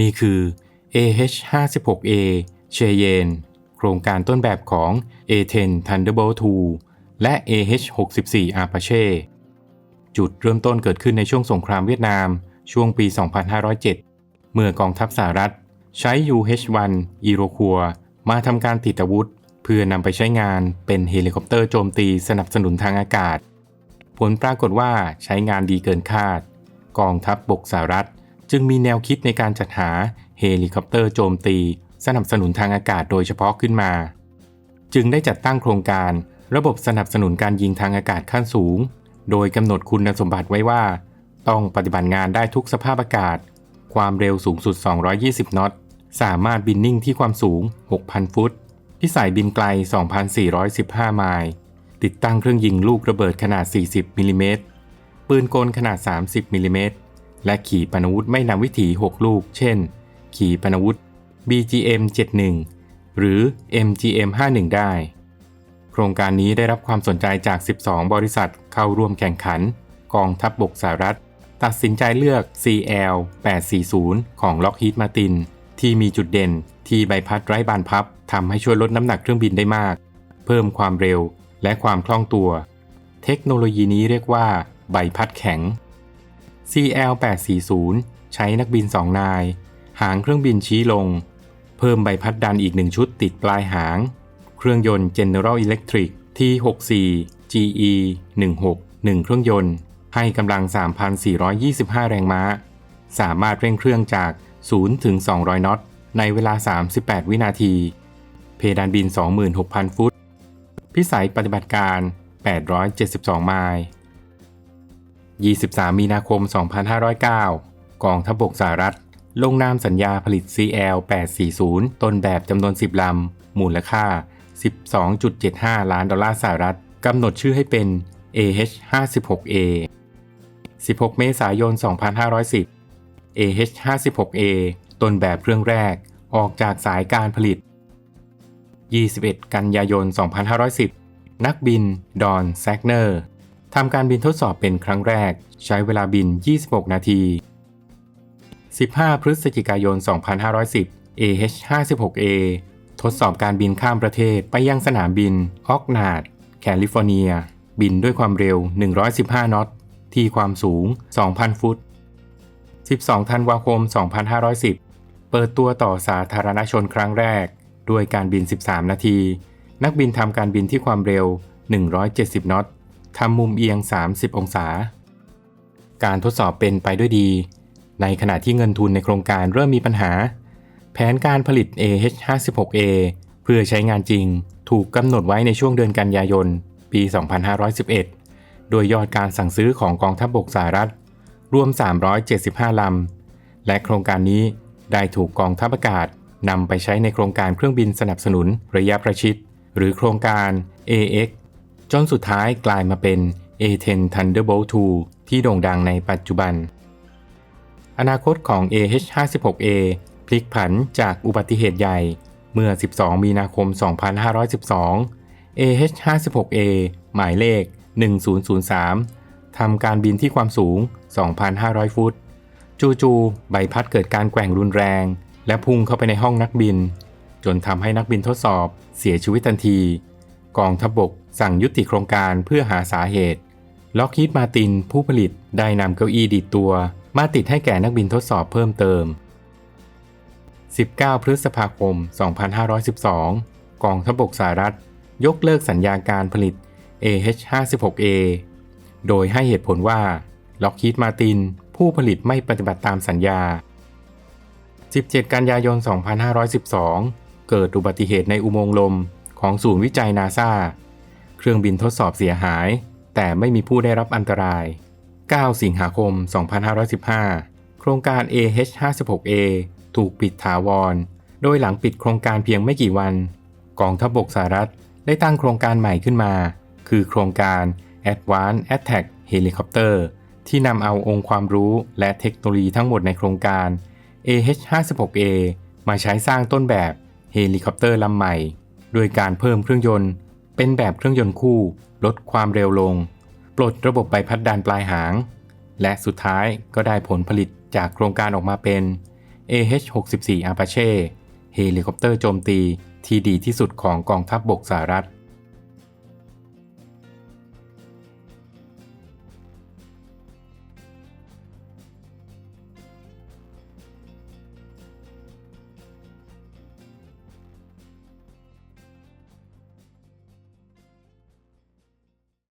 นี่คือ AH-56A Cheyenne โครงการต้นแบบของ A10 Thunderbolt 2 และ AH-64 Apache จุดเริ่มต้นเกิดขึ้นในช่วงสงครามเวียดนาม ช่วงปี 2507 เมื่อกองทัพสหรัฐ ใช้ UH-1 อีโรคัวมาทำการติดอาวุธ เพื่อนำไปใช้งานเป็นเฮลิคอปเตอร์โจมตีสนับสนุนทางอากาศ ผลปรากฏว่าใช้งานดีเกินคาด กองทัพบบกสหรัฐ จึงมีแนวคิดในการจัดหาเฮลิคอปเตอร์โจมตี สนับสนุนทางอากาศโดยเฉพาะขึ้นมา จึงได้จัดตั้งโครงการ ระบบสนับสนุนการยิงทางอากาศขั้นสูง โดยกำหนดคุณสมบัติไว้ว่า ต้องปฏิบัติงานได้ทุกสภาพอากาศ ความเร็วสูงสุด 220 นอตสามารถบินนิ่งที่ความสูง 6,000 ฟุตพิสัยบินไกล 2,415 ไมล์ ติดตั้งเครื่องยิงลูกระเบิดขนาด 40 มิลลิเมตร ปืนกลขนาด 30 มิลลิเมตร และขี่ปนาวุธไม่นำวิถี 6 ลูก เช่น ขี่ปนาวุธ BGM 71 หรือ MGM 51ได้ โครงการนี้ได้รับความสนใจจาก 12 บริษัทเข้าร่วมแข่งขัน กองทัพบบกสหรัฐ ตัดสินใจเลือก CL 840ของ Lockheed Martin ที่มีจุดเด่นที่ใบพัดไร้บานพับทำให้ช่วยลดน้ำหนักเครื่องบินได้มาก เพิ่มความเร็วและความคล่องตัว เทคโนโลยีนี้เรียกว่า ใบพัดแข็ง CL 840 ใช้นักบิน 2 นาย หางเครื่องบินชี้ลง เพิ่มใบพัดดันอีกหนึ่งชุดติดปลายหาง เครื่องยนต์ General Electric T64 GE 16 1 เครื่องยนต์ ให้กำลัง 3,425 แรงม้า สามารถเร่งเครื่องจาก 0 ถึง 200 น็อต ในเวลา 38 วินาที เพดานบิน 26,000 ฟุต พิสัยปฏิบัติการ 872 ไมล์ 23 มีนาคม 2509 กองทัพบกสหรัฐ ลงนามสัญญาผลิต CL 840 ต้นแบบจำนวน 10 ลำ มูลค่า 12.75 ล้านดอลลาร์สหรัฐ กำหนดชื่อให้เป็น AH-56A 16 เมษายน 2510 AH-56A ต้นแบบเครื่องแรกออกจากสายการผลิต 21 กันยายน 2510 นักบิน ดอน แซกเนอร์ ทำการบินทดสอบเป็นครั้งแรก ใช้เวลาบิน 26 นาที 15 พฤศจิกายน 2510 AH-56A ทดสอบการบินข้ามประเทศไปยังสนามบินออกนาด แคลิฟอร์เนีย บินด้วยความเร็ว 115 นอต ที่ความสูง 2,000 ฟุต 12 ธันวาคม 2510 เปิดตัวต่อสาธารณชนครั้งแรก ด้วยการบิน 13 นาที นักบินทำการบินที่ความเร็ว 170 นอต ทำมุมเอียง 30 องศา การทดสอบเป็นไปด้วยดี ในขณะที่เงินทุนในโครงการเริ่มมีปัญหา แผนการผลิต AH-56A เพื่อใช้งานจริง ถูกกำหนดไว้ในช่วงเดือนกันยายน ปี 2511 โดยยอดการสั่งซื้อของกองทัพบบกสหรัฐ รวม 375 ลำ และโครงการนี้ได้ถูกกองทัพอากาศนำไปใช้ในโครงการเครื่องบินสนับสนุนระยะประชิด หรือโครงการ AX จนสุดท้ายกลายมาเป็น A10 Thunderbolt 2 ที่โด่งดังในปัจจุบัน อนาคตของ AH-56A พลิกผันจากอุบัติเหตุใหญ่เมื่อ 12 มีนาคม 2512 AH-56A หมายเลข 1003 ทำการบินที่ความสูง 2,500 ฟุต จู่ๆใบพัดเกิดการแกว่งรุนแรง และพุ่งเข้าไปในห้องนักบิน จนทำให้นักบินทดสอบเสียชีวิตทันที กองทัพบบก สั่งยุติโครงการเพื่อหาสาเหตุล็อกฮีดมาตินผู้ผลิตได้นำเก้าอี้ดีดตัว มาติดให้แก่นักบินทดสอบเพิ่มเติม 19 พฤษภาคม 2512 กองทัพบกสหรัฐ ยกเลิกสัญญาการผลิต AH-56A โดยให้เหตุผลว่าล็อกฮีดมาตินผู้ผลิตไม่ปฏิบัติตามสัญญา 17 กันยายน 2512 เกิดอุบัติเหตุในอุโมงค์ลมของศูนย์วิจัยนาซา เครื่องบินทดสอบเสียหาย แต่ไม่มีผู้ได้รับอันตราย 9 สิงหาคม 2515 โครงการ AH-56A ถูกปิดถาวร โดยหลังปิดโครงการเพียงไม่กี่วัน กองทัพบบกสหรัฐได้ตั้งโครงการใหม่ขึ้นมา คือโครงการ Advanced Attack Helicopter ที่นำเอาองค์ความรู้และเทคโนโลยีทั้งหมดในโครงการ AH-56A มาใช้สร้างต้นแบบเฮลิคอปเตอร์ลำใหม่ โดยการเพิ่มเครื่องยนต์ เป็นแบบเครื่องยนต์คู่ ลดความเร็วลง ปลดระบบใบพัดดันปลายหาง และสุดท้ายก็ได้ผลผลิตจากโครงการออกมาเป็น AH-64 Apache เฮลิคอปเตอร์โจมตีที่ดีที่สุดของกองทัพบบกสหรัฐ